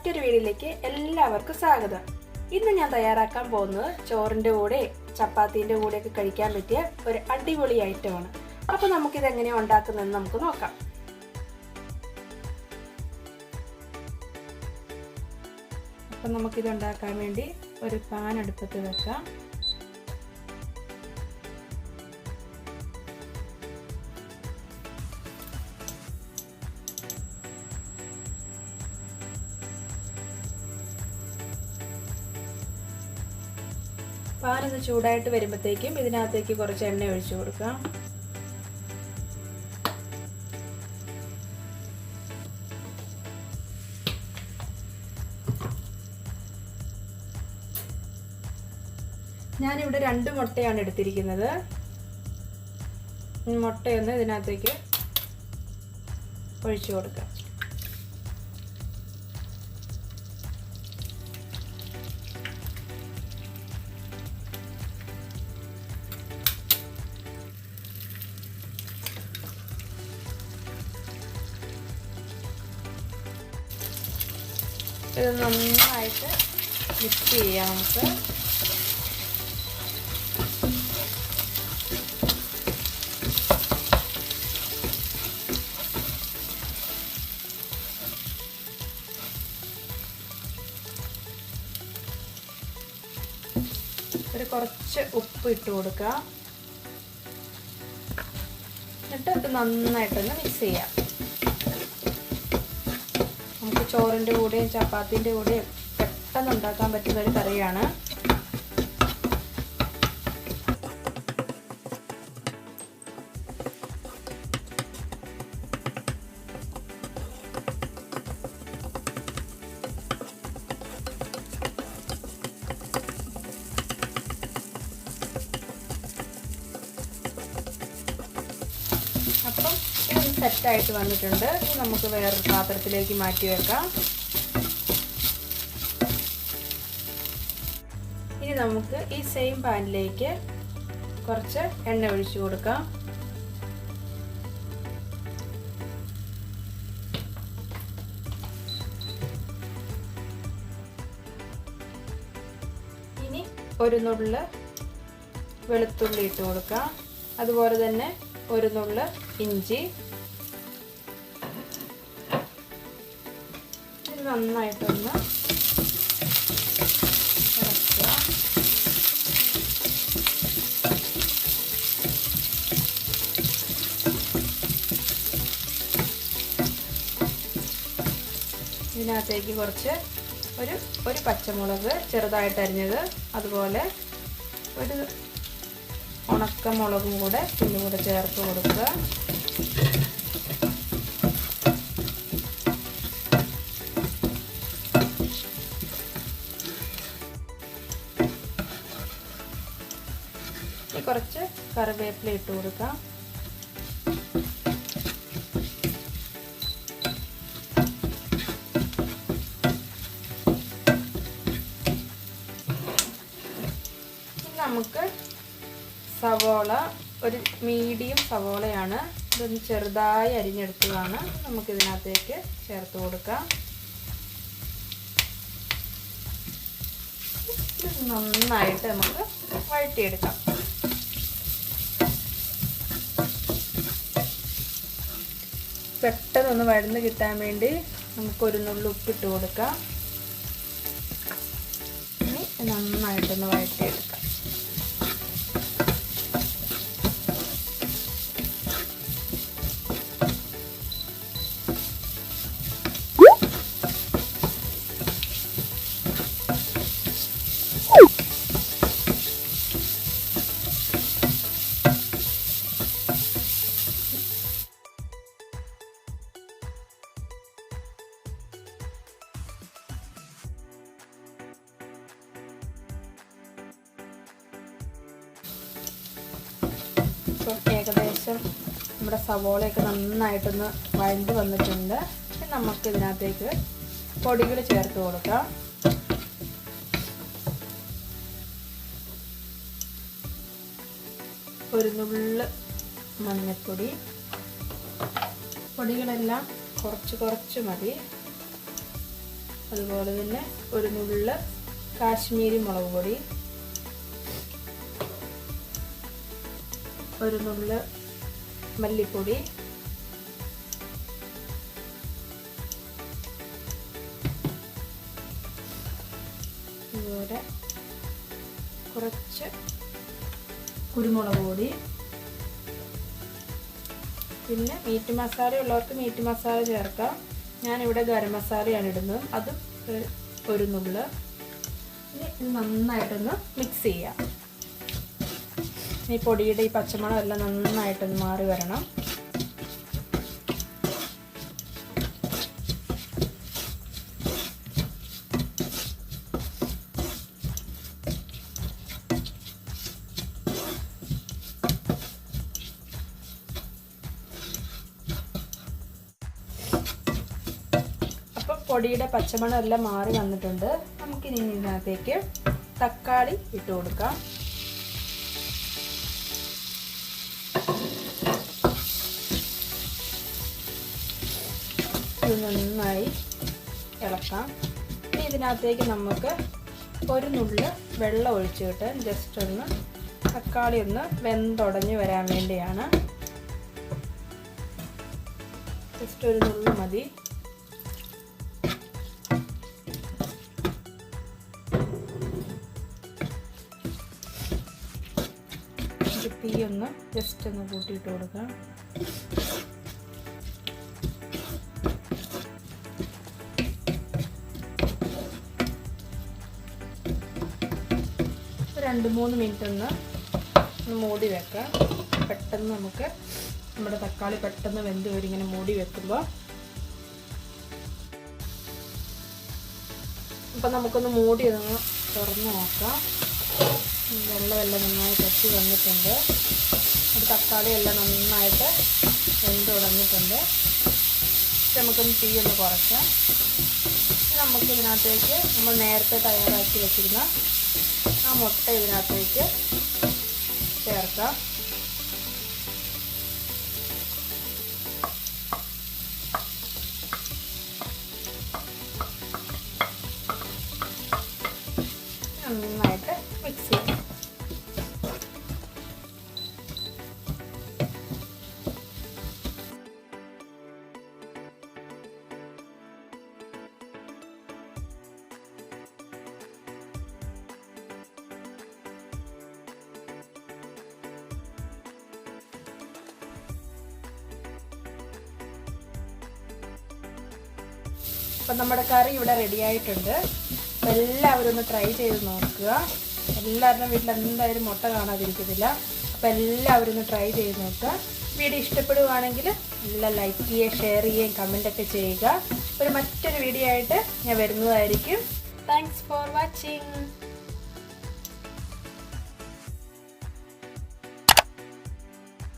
മറ്റൊരു വീഡിയോയിലേക്ക് എല്ലാവർക്കും സ്വാഗതം. ഇന്ന് ഞാൻ തയ്യാറാക്കാൻ പോകുന്നത് ചോറിന്റെ കൂടെ ചപ്പാത്തിന്റെ കൂടെയൊക്കെ കഴിക്കാൻ പറ്റിയ ഒരു അടിപൊളി ഐറ്റമാണ് അപ്പോൾ നമുക്കിത് എങ്ങനെയാണ് ഉണ്ടാക്കുന്നതെന്ന് നമുക്ക് നോക്കാം. അപ്പം നമുക്കിത് ഉണ്ടാക്കാൻ വേണ്ടി ഒരു പാൻ അടുപ്പത്ത് വെക്കാം. പാനൊന്ന് ചൂടായിട്ട് വരുമ്പോഴത്തേക്കും ഇതിനകത്തേക്ക് കുറച്ച് എണ്ണ ഒഴിച്ചു കൊടുക്കാം ഞാനിവിടെ രണ്ട് മുട്ടയാണ് എടുത്തിരിക്കുന്നത്. മുട്ടയൊന്ന് ഇതിനകത്തേക്ക് ഒഴിച്ചു കൊടുക്കാം ഇത് നന്നായിട്ട് മിക്സ് ചെയ്യാം നമുക്ക്. ഒരു കുറച്ച് ഉപ്പ് ഇട്ട് കൊടുക്കുക എന്നിട്ട് ഇത് നന്നായിട്ടൊന്ന് മിക്സ് ചെയ്യാം. നമുക്ക് ചോറിന്റെ കൂടെയും ചപ്പാത്തിന്റെ കൂടെയും പെട്ടെന്ന് ഉണ്ടാക്കാൻ പറ്റുന്ന ഒരു കറിയാണ്. സെറ്റായിട്ട് വന്നിട്ടുണ്ട്. നമുക്ക് വേറൊരു പാത്രത്തിലേക്ക് മാറ്റി വെക്കാം. ഇനി നമുക്ക് ഈ സെയിം പാനിലേക്ക് കുറച്ച് എണ്ണ ഒഴിച്ചു കൊടുക്കാം. ഇനി ഒരു നുള്ള് വെളുത്തുള്ളി ഇട്ട് കൊടുക്കാം. അതുപോലെ തന്നെ ഒരു നുള്ള് ഇഞ്ചി. നന്നായിട്ടൊന്ന് ഇതിനകത്തേക്ക് കുറച്ച് ഒരു ഒരു പച്ചമുളക് ചെറുതായിട്ട് അരിഞ്ഞത് അതുപോലെ ഒരു ഉണക്കമുളകും കൂടെ ഇന്നും കൂടെ ചേർത്ത് കൊടുക്കുക. കുറച്ച് കറിവേപ്പില ഇട്ട് കൊടുക്കാം. നമുക്ക് സവോള ഒരു മീഡിയം സവോളയാണ്. ഇതൊന്ന് ചെറുതായി അരിഞ്ഞെടുത്തതാണ്. നമുക്ക് ഇതിനകത്തേക്ക് ചേർത്ത് കൊടുക്കാം. നന്നായിട്ട് നമുക്ക് വഴറ്റിയെടുക്കാം. പെട്ടെന്നൊന്ന് വഴന്ന് കിട്ടാൻ വേണ്ടി നമുക്കൊരു നുള്ളി ഉപ്പിട്ട് കൊടുക്കാം. നന്നായിട്ടൊന്ന് വഴറ്റിയെടുക്കാം. നമ്മുടെ സവോളയൊക്കെ നന്നായിട്ടൊന്ന് വഴണ്ട് വന്നിട്ടുണ്ട്. നമുക്ക് ഇതിനകത്തേക്ക് പൊടികൾ ചേർത്ത് കൊടുക്കാം. ഒരു നുള്ള് മഞ്ഞൾപ്പൊടി പൊടികളെല്ലാം കുറച്ച് കുറച്ച് മതി. അതുപോലെ തന്നെ ഒരു നുള്ള് കാശ്മീരി മുളക് പൊടി. ഒരു നുള്ള് മല്ലിപ്പൊടി. അതുപോലെ കുറച്ച് കുരുമുളക് പൊടി. പിന്നെ മീറ്റ് മസാല ഉള്ളവർക്ക് മീറ്റ് മസാല ചേർക്കാം. ഞാനിവിടെ ഗരം മസാലയാണ് ഇടുന്നത്. അതും ഒരു നുള്ള്. ഇനി നന്നായിട്ടൊന്ന് മിക്സ് ചെയ്യാം. ഈ പൊടിയുടെ ഈ പച്ചമണം എല്ലാം നന്നായിട്ടൊന്ന് മാറി വരണം. പൊടിയുടെ പച്ചമണം എല്ലാം മാറി വന്നിട്ടുണ്ട്. നമുക്കിനി ഇതിനകത്തേക്ക് തക്കാളി ഇട്ട് കൊടുക്കാം. ഇത് നന്നായി ഇളക്കാം. ഇനി ഇതിനകത്തേക്ക് നമുക്ക് ഒരു നുള്ള് വെള്ളം ഒഴിച്ചിട്ട് ജസ്റ്റ് ഒന്ന് തക്കാളി ഒന്ന് വെന്തുടഞ്ഞ് വരാൻ വേണ്ടിയാണ്. ജസ്റ്റ് ഒരു നുള്ളി മതി. തീ ഒന്ന് ജസ്റ്റ് ഒന്ന് കൂട്ടിയിട്ട് കൊടുക്കാം. രണ്ട് മൂന്ന് മിനിറ്റ് ഒന്ന് മൂടി വെക്കാം. പെട്ടെന്ന് നമുക്ക് നമ്മുടെ തക്കാളി പെട്ടെന്ന് വെന്ത് വരും. ഇങ്ങനെ മൂടി വെക്കുമ്പോൾ അപ്പം നമുക്കൊന്ന് മൂടി ഒന്ന് തുറന്ന് നോക്കാം. വെള്ളമെല്ലാം നന്നായി കച്ചി വന്നിട്ടുണ്ട്. തക്കാളി എല്ലാം നന്നായിട്ട് വെന്ത് തുടങ്ങിയിട്ടുണ്ട്. നമുക്കൊന്ന് തീ ഒന്ന് കുറയ്ക്കാം. നമുക്ക് ഇതിനകത്തേക്ക് നമ്മൾ നേരത്തെ തയ്യാറാക്കി വെച്ചിരുന്ന ആ മുട്ട ഇതിനകത്തേക്ക് ചേർക്കാം. അപ്പം നമ്മുടെ കറി ഇവിടെ റെഡി ആയിട്ടുണ്ട്. എല്ലാവരും ഒന്ന് ട്രൈ ചെയ്ത് നോക്കുക. എല്ലാവരുടെ വീട്ടിൽ എന്തായാലും മുട്ട കാണാതിരിക്കത്തില്ല അപ്പം എല്ലാവരും ഒന്ന് ട്രൈ ചെയ്ത് നോക്കുക. വീഡിയോ ഇഷ്ടപ്പെടുവാണെങ്കിൽ എല്ലാം ലൈക്ക് ചെയ്യുക ഷെയർ ചെയ്യുകയും കമന്റൊക്കെ ചെയ്യുക. ഒരു മറ്റൊരു വീഡിയോ ആയിട്ട് ഞാൻ വരുന്നതായിരിക്കും. Thanks for watching